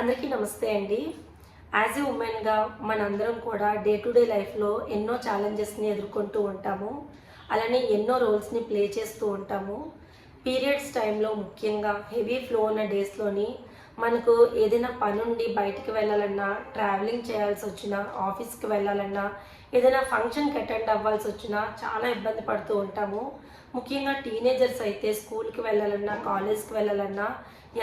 అందరికీ నమస్తే అండి. యాజ్ ఏ ఉమెన్గా మనందరం కూడా డే టు డే లైఫ్లో ఎన్నో ఛాలెంజెస్ని ఎదుర్కొంటూ ఉంటాము. అలానే ఎన్నో రోల్స్ని ప్లే చేస్తూ ఉంటాము. పీరియడ్స్ టైంలో ముఖ్యంగా హెవీ ఫ్లో ఉన్న డేస్లోని మనకు ఏదైనా పని ఉండి బయటికి వెళ్ళాలన్నా ట్రావెలింగ్ చేయాల్సి వచ్చినా ఆఫీస్కి వెళ్ళాలన్నా ఏదైనా ఫంక్షన్కి అటెండ్ అవ్వాల్సి వచ్చినా చాలా ఇబ్బంది పడుతూ ఉంటాము. ముఖ్యంగా టీనేజర్స్ అయితే స్కూల్కి వెళ్ళాలన్నా కాలేజ్కి వెళ్ళాలన్నా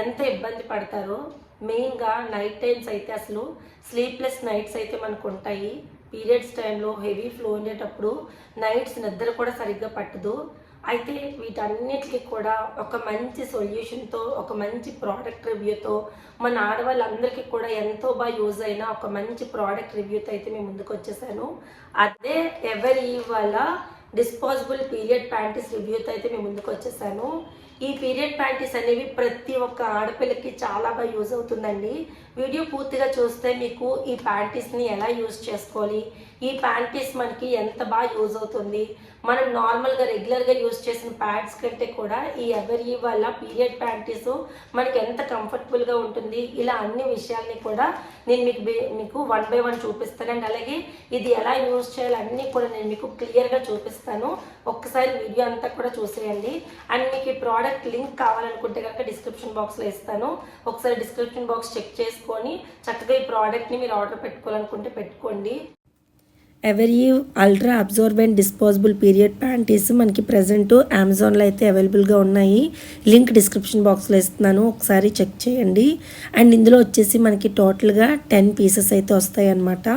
ఎంత ఇబ్బంది పడతారో మెయిన్గా నైట్ టైమ్స్ అయితే అసలు స్లీప్లెస్ నైట్స్ అయితే మనకు ఉంటాయి. పీరియడ్స్ టైంలో హెవీ ఫ్లో ఉండేటప్పుడు నైట్స్ నిద్ర కూడా సరిగ్గా పట్టదు. అయితే వీటన్నిటికీ కూడా ఒక మంచి సొల్యూషన్తో ఒక మంచి ప్రోడక్ట్ రివ్యూతో మన ఆడవాళ్ళందరికీ కూడా ఎంతో బాగా యూజ్ అయిన ఒక మంచి ప్రోడక్ట్ రివ్యూతో అయితే మేము ముందుకు వచ్చేసాను. అదే ఎవరి వాళ్ళ డిస్పోజబుల్ పీరియడ్ ప్యాంటీస్ రివ్యూతో అయితే మేము ముందుకు వచ్చేసాను. ఈ పీరియడ్ ప్యాంటీస్ అనేవి ప్రతి ఒక్క ఆడపిల్లకి చాలా బాగా యూజ్ అవుతుందండి. వీడియో పూర్తిగా చూస్తే మీకు ఈ ప్యాంటీస్ని ఎలా యూజ్ చేసుకోవాలి ఈ ప్యాంటీస్ మనకి ఎంత బాగా యూజ్ అవుతుంది? మనం నార్మల్గా రెగ్యులర్గా యూజ్ చేసిన ప్యాడ్స్ కంటే కూడా ఈ ఎవరి వల్ల పీరియడ్ ప్యాంటీస్ మనకి ఎంత కంఫర్టబుల్గా ఉంటుంది? ఇలా అన్ని విషయాల్ని కూడా నేను మీకు మీకు వన్ బై వన్ చూపిస్తానండి. అలాగే ఇది ఎలా యూజ్ చేయాలి అన్నీ కూడా నేను మీకు క్లియర్గా చూపిస్తాను. ఒక్కసారి వీడియో అంతా కూడా చూసేయండి. అండ్ మీకు ఈ ప్రోడక్ట్ లింక్ కావాలనుకుంటే కనుక డిస్క్రిప్షన్ బాక్స్లో ఇస్తాను. ఒకసారి డిస్క్రిప్షన్ బాక్స్ చెక్ చేసుకొని చక్కగా ఈ ప్రోడక్ట్ని మీరు ఆర్డర్ పెట్టుకోవాలనుకుంటే పెట్టుకోండి. Every ultra absorbent disposable period panties మనకి ప్రజెంట్ అమెజాన్లో అయితే అవైలబుల్గా ఉన్నాయి. లింక్ డిస్క్రిప్షన్ బాక్స్లో ఇస్తున్నాను. ఒకసారి చెక్ చేయండి. అండ్ ఇందులో వచ్చేసి మనకి టోటల్గా టెన్ పీసెస్ అయితే వస్తాయి అన్నమాట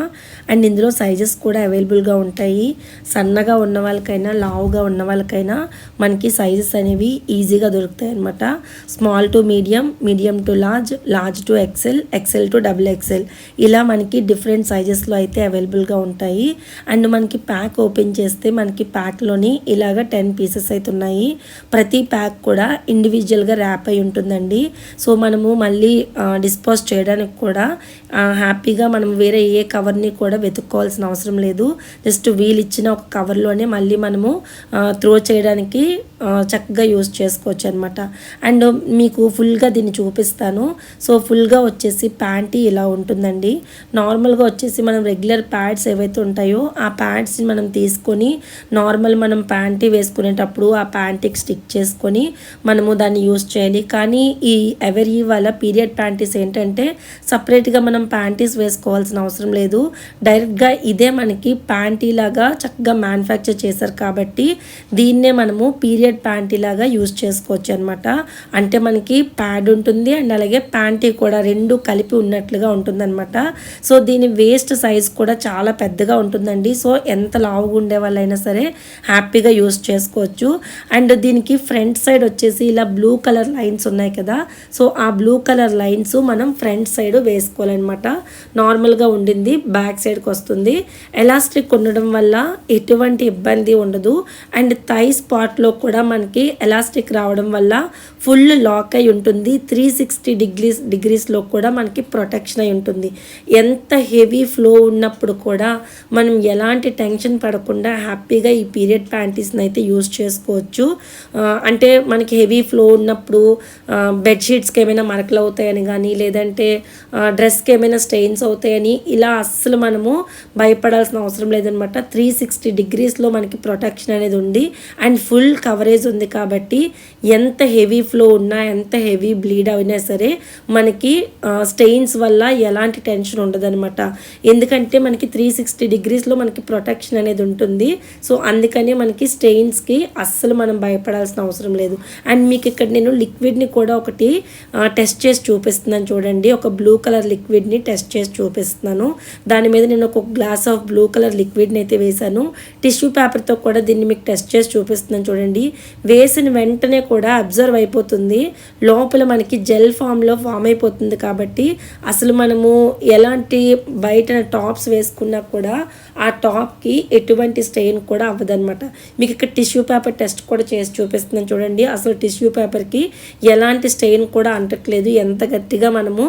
అండ్ ఇందులో సైజెస్ కూడా అవైలబుల్గా ఉంటాయి. సన్నగా ఉన్న వాళ్ళకైనా లావుగా ఉన్న వాళ్ళకైనా మనకి సైజెస్ అనేవి ఈజీగా దొరుకుతాయి అన్నమాట small to medium medium to large large to XL XL to double XL ఇలా మనకి డిఫరెంట్ సైజెస్లో అయితే అవైలబుల్గా ఉంటాయి. అండ్ మనకి ప్యాక్ ఓపెన్ చేస్తే మనకి ప్యాక్లోని ఇలాగ టెన్ పీసెస్ అయితే ఉన్నాయి. ప్రతి ప్యాక్ కూడా ఇండివిజువల్గా ర్యాప్ అయి ఉంటుందండి. సో మనము మళ్ళీ డిస్పోజ్ చేయడానికి కూడా హ్యాపీగా మనం వేరే ఏ కవర్ని కూడా వెతుక్కోవాల్సిన అవసరం లేదు. జస్ట్ వీల్ ఇచ్చిన ఒక కవర్లోనే మళ్ళీ మనము త్రో చేయడానికి చక్కగా యూస్ చేసుకోవచ్చు అనమాట అండ్ మీకు ఫుల్గా దీన్ని చూపిస్తాను. సో ఫుల్గా వచ్చేసి ప్యాంటీ ఇలా ఉంటుందండి. నార్మల్గా వచ్చేసి మనం రెగ్యులర్ ప్యాడ్స్ ఏవైతే ఉంటాయో ఆ ప్యాంట్స్ని మనం తీసుకొని నార్మల్ మనం ప్యాంటీ వేసుకునేటప్పుడు ఆ ప్యాంటీకి స్టిక్ చేసుకొని మనము దాన్ని యూస్ చేయాలి. కానీ ఈ ఎవరి వాళ్ళ పీరియడ్ ప్యాంటీస్ ఏంటంటే సపరేట్గా మనం ప్యాంటీస్ వేసుకోవాల్సిన అవసరం లేదు. డైరెక్ట్గా ఇదే మనకి ప్యాంటీ లాగా చక్కగా మ్యానుఫ్యాక్చర్ చేశారు కాబట్టి దీన్నే మనము పీరియడ్ ప్యాంటీ లాగా యూస్ చేసుకోవచ్చు అనమాట అంటే మనకి ప్యాడ్ ఉంటుంది అండ్ అలాగే ప్యాంటీ కూడా రెండు కలిపి ఉన్నట్లుగా ఉంటుందన్నమాట. సో దీని వేస్ట్ సైజ్ కూడా చాలా పెద్దగా ఉంటుందండి సో ఎంత లావుగా ఉండే వాళ్ళైనా సరే హ్యాపీగా యూస్ చేసుకోవచ్చు. అండ్ దీనికి ఫ్రంట్ సైడ్ వచ్చేసి ఇలా బ్లూ కలర్ లైన్స్ ఉన్నాయి కదా. సో ఆ బ్లూ కలర్ లైన్స్ మనం ఫ్రంట్ సైడ్ వేసుకోవాలన్నమాట. నార్మల్గా ఉండింది బ్యాక్ సైడ్కి వస్తుంది. ఎలాస్టిక్ ఉండడం వల్ల ఎటువంటి ఇబ్బంది ఉండదు. అండ్ థై స్పాట్లో కూడా మనకి ఎలాస్టిక్ రావడం వల్ల ఫుల్ లాక్ అయి ఉంటుంది. త్రీ సిక్స్టీ డిగ్రీస్ డిగ్రీస్లో కూడా మనకి ప్రొటెక్షన్ అయి ఉంటుంది. ఎంత హెవీ ఫ్లో ఉన్నప్పుడు కూడా మనం ఎలాంటి టెన్షన్ పడకుండా హ్యాపీగా ఈ పీరియడ్ ప్యాంటీస్ని అయితే యూస్ చేసుకోవచ్చు అంటే మనకి హెవీ ఫ్లో ఉన్నప్పుడు బెడ్షీట్స్కి ఏమైనా మరకలు అవుతాయని కానీ లేదంటే డ్రెస్కి ఏమైనా స్టెయిన్స్ అవుతాయని ఇలా అస్సలు మనము భయపడాల్సిన అవసరం లేదనమాట. త్రీ సిక్స్టీ డిగ్రీస్లో మనకి ప్రొటెక్షన్ అనేది ఉంది. అండ్ ఫుల్ కవరేజ్ ఉంది కాబట్టి ఎంత హెవీ ఫ్లో ఉన్నా ఎంత హెవీ బ్లీడ్ అయినా సరే మనకి స్టెయిన్స్ వల్ల ఎలాంటి టెన్షన్ ఉండదనమాట. ఎందుకంటే మనకి త్రీ సిక్స్టీ డిగ్రీ డిగ్రీస్లో మనకి ప్రొటెక్షన్ అనేది ఉంటుంది. సో అందుకనే మనకి స్టెయిన్స్కి అస్సలు మనం భయపడాల్సిన అవసరం లేదు. అండ్ మీకు ఇక్కడ నేను లిక్విడ్ని కూడా ఒకటి టెస్ట్ చేసి చూపిస్తున్నాను చూడండి. ఒక బ్లూ కలర్ లిక్విడ్ని టెస్ట్ చేసి చూపిస్తున్నాను. దాని మీద నేను ఒక గ్లాస్ ఆఫ్ బ్లూ కలర్ లిక్విడ్ని అయితే వేశాను. టిష్యూ పేపర్తో కూడా దీన్ని మీకు టెస్ట్ చేసి చూపిస్తున్నాను చూడండి. వేసిన వెంటనే కూడా అబ్జర్వ్ అయిపోతుంది. లోపల మనకి జెల్ ఫామ్లో ఫామ్ అయిపోతుంది కాబట్టి అసలు మనము ఎలాంటి బయట టాప్స్ వేసుకున్నా కూడా ఆ టాప్కి ఎటువంటి స్టెయిన్ కూడా అవ్వదనమాట మీకు ఇక్కడ టిష్యూ పేపర్ టెస్ట్ కూడా చేసి చూపిస్తున్నాను చూడండి. అసలు టిష్యూ పేపర్కి ఎలాంటి స్టెయిన్ కూడా అంటట్లేదు. ఎంత గట్టిగా మనము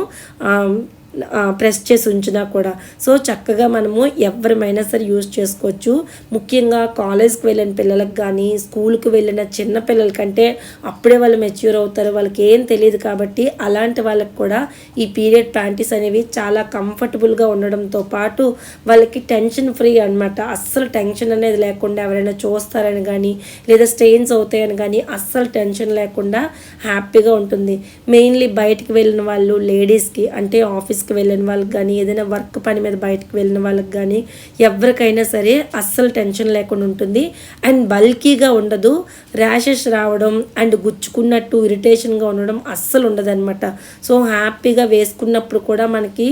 ప్రెస్ చేసి ఉంచినా కూడా. సో చక్కగా మనము ఎవరిమైనా సరే యూజ్ చేసుకోవచ్చు. ముఖ్యంగా కాలేజ్కి వెళ్ళిన పిల్లలకు కానీ స్కూల్కి వెళ్ళిన చిన్న పిల్లల కంటే అప్పుడే వాళ్ళు మెచ్యూర్ అవుతారు వాళ్ళకి ఏం తెలియదు కాబట్టి అలాంటి వాళ్ళకి కూడా ఈ పీరియడ్ ప్యాంటీస్ అనేవి చాలా కంఫర్టబుల్గా ఉండడంతో పాటు వాళ్ళకి టెన్షన్ ఫ్రీ అనమాట అస్సలు టెన్షన్ అనేది లేకుండా ఎవరైనా చూస్తారని కానీ లేదా స్టెయిన్స్ అవుతాయని కానీ అస్సలు టెన్షన్ లేకుండా హ్యాపీగా ఉంటుంది. మెయిన్లీ బయటికి వెళ్ళిన వాళ్ళు లేడీస్కి అంటే ఆఫీస్ ఆఫీస్కి వెళ్ళిన వాళ్ళకి కానీ ఏదైనా వర్క్ పని మీద బయటకు వెళ్ళిన వాళ్ళకి కానీ ఎవరికైనా సరే అస్సలు టెన్షన్ లేకుండా ఉంటుంది. అండ్ బల్కీగా ఉండదు. ర్యాషెస్ రావడం అండ్ గుచ్చుకున్నట్టు ఇరిటేషన్గా ఉండడం అస్సలు ఉండదన్నమాట. సో హ్యాపీగా వేసుకున్నప్పుడు కూడా మనకి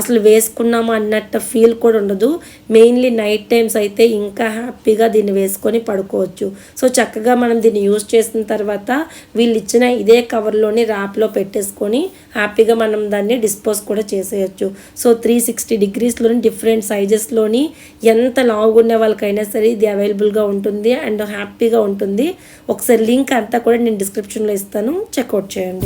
అసలు వేసుకున్నాము అన్నట్టు ఫీల్ కూడా ఉండదు. మెయిన్లీ నైట్ టైమ్స్ అయితే ఇంకా హ్యాపీగా దీన్ని వేసుకొని పడుకోవచ్చు. సో చక్కగా మనం దీన్ని యూజ్ చేసిన తర్వాత వీళ్ళు ఇచ్చిన ఇదే కవర్లోని ర్యాప్లో పెట్టేసుకొని హ్యాపీగా మనం దాన్ని డిస్పోజ్ కూడా చేసేయచ్చు. సో త్రీ సిక్స్టీ డిగ్రీస్లోని డిఫరెంట్ సైజెస్లోని ఎంత లావుగా ఉన్న వాళ్ళకైనా సరే ఇది అవైలబుల్గా ఉంటుంది. అండ్ హ్యాపీగా ఉంటుంది. ఒకసారి లింక్ అంతా కూడా నేను డిస్క్రిప్షన్లో ఇస్తాను. చెక్అవుట్ చేయండి.